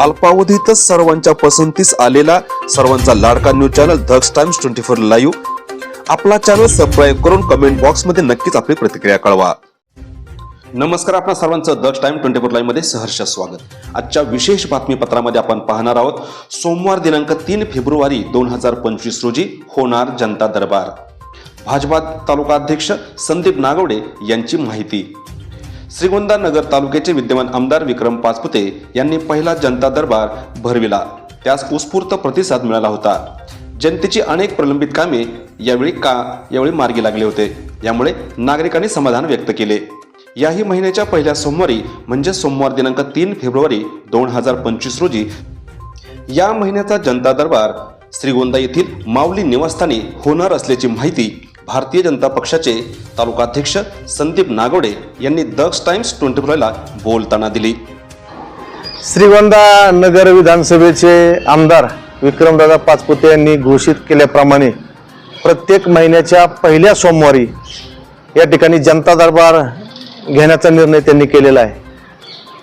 अल्पावधीतच सर्वांच्या पसंतीस आलेला सर्वांचा लाडका news channel धक्स times twenty four live. आपला चॅनल सबस्क्राईब करून कमेंट बॉक्समध्ये नक्कीच आपली प्रतिक्रिया कळवा. नमस्कार आपणा सर्वांचं द टाइम ट्वेंटी फोर लाईव्हमध्ये सहर्ष स्वागत. आजच्या विशेष बातमीपत्रामध्ये आपण पाहणार आहोत सोमवार दिनांक तीन फेब्रुवारी दोन हजार पंचवीस रोजी होणार जनता दरबार. भाजपा तालुका अध्यक्ष संदीप नागवडे यांची माहिती. श्रीगोंदा नगर तालुक्याचे विद्यमान आमदार विक्रम पाचपुते यांनी पहिला जनता दरबार भरविला. त्यास उत्स्फूर्त प्रतिसाद मिळाला होता. जनतेची अनेक प्रलंबित कामे यावेळी का यावेळी मार्गी लागले होते. यामुळे नागरिकांनी समाधान व्यक्त केले. याही महिन्याच्या पहिल्या सोमवारी म्हणजे सोमवार दिनांक तीन फेब्रुवारी दोन हजार पंचवीस रोजी या महिन्याचा जनता दरबार श्रीगोंदा येथील माऊली निवासस्थानी होणार असल्याची माहिती भारतीय जनता पक्षाचे तालुकाध्यक्ष संदीप नागवडे यांनी दक्ष टाइम्स ट्वेंटी फोरला बोलताना दिली. श्रीगोंदा नगर विधानसभेचे आमदार विक्रमदादा पाचपुते यांनी घोषित केल्याप्रमाणे प्रत्येक महिन्याच्या पहिल्या सोमवारी या ठिकाणी जनता दरबार घेण्याचा निर्णय त्यांनी केलेला आहे.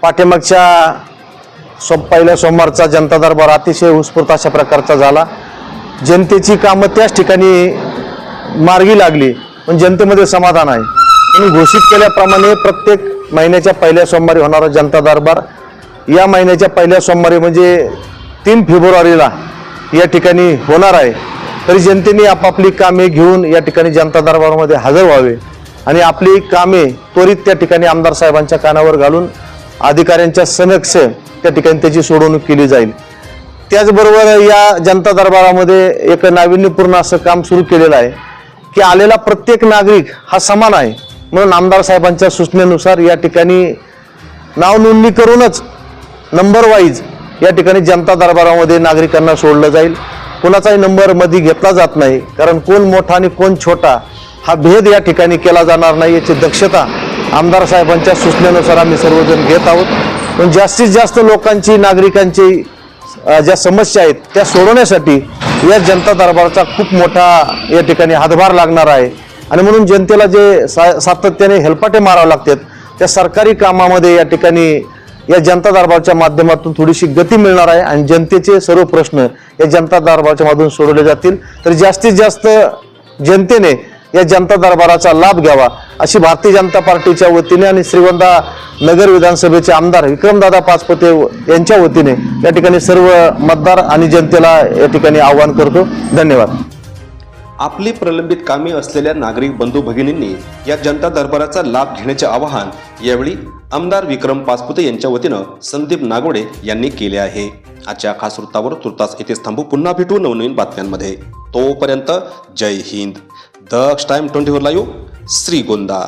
पाठीमागच्या सो पहिल्या सोमवारचा जनता दरबार अतिशय उत्स्फूर्त अशा प्रकारचा झाला. जनतेची कामं त्याच ठिकाणी मार्गी लागली पण जनतेमध्ये समाधान आहे. म्हणून घोषित केल्याप्रमाणे प्रत्येक महिन्याच्या पहिल्या सोमवारी होणारा जनता दरबार या महिन्याच्या पहिल्या सोमवारी म्हणजे तीन फेब्रुवारीला या ठिकाणी होणार आहे. तरी जनतेने आपापली कामे घेऊन या ठिकाणी जनता दरबारामध्ये हजर व्हावे आणि आपली कामे त्वरित त्या ठिकाणी आमदार साहेबांच्या कानावर घालून अधिकाऱ्यांच्या समक्ष त्या ठिकाणी त्याची सोडवणूक केली जाईल. त्याचबरोबर या जनता दरबारामध्ये एक नाविन्यपूर्ण असं काम सुरू केलेलं आहे. की आलेला प्रत्येक नागरिक हा समान आहे. म्हणून आमदार साहेबांच्या सूचनेनुसार या ठिकाणी नाव नोंदणी करूनच नंबर वाईज या ठिकाणी जनता दरबारामध्ये नागरिकांना सोडलं जाईल. कोणाचाही नंबरमध्ये घेतला जात नाही. कारण कोण मोठा आणि कोण छोटा हा भेद या ठिकाणी केला जाणार नाही याची दक्षता आमदार साहेबांच्या सूचनेनुसार आम्ही सर्वजण घेत आहोत. पण जास्तीत जास्त लोकांची नागरिकांची ज्या समस्या आहेत त्या सोडवण्यासाठी या जनता दरबारचा खूप मोठा या ठिकाणी हातभार लागणार आहे. आणि म्हणून जनतेला जे सा सातत्याने हेलपाटे मारावे लागतात त्या सरकारी कामामध्ये या ठिकाणी या जनता दरबारच्या माध्यमातून थोडीशी गती मिळणार आहे आणि जनतेचे सर्व प्रश्न या जनता दरबारच्या मधून सोडवले जातील. तर जास्तीत जास्त जनतेने या जनता दरबाराचा लाभ घ्यावा अशी भारतीय जनता पार्टीच्या वतीने आणि श्रीगोंदा नगर विधानसभेचे आमदार विक्रमदादा पाचपते यांच्या वतीने या ठिकाणी सर्व मतदार आणि जनतेला या ठिकाणी आवाहन करतो. धन्यवाद. आपली प्रलंबित कामे असलेल्या नागरिक बंधू भगिनींनी या जनता दरबाराचा लाभ घेण्याचे आवाहन यावेळी आमदार विक्रम पाचपुते यांच्या वतीनं संदीप नागोडे यांनी केले आहे. आजच्या खास वृत्तावर तुर्तास येथेच थांबू. पुन्हा भेटू नवनवीन बातम्यांमध्ये. तोपर्यंत जय Hind. Daksh time twenty four live Shrigonda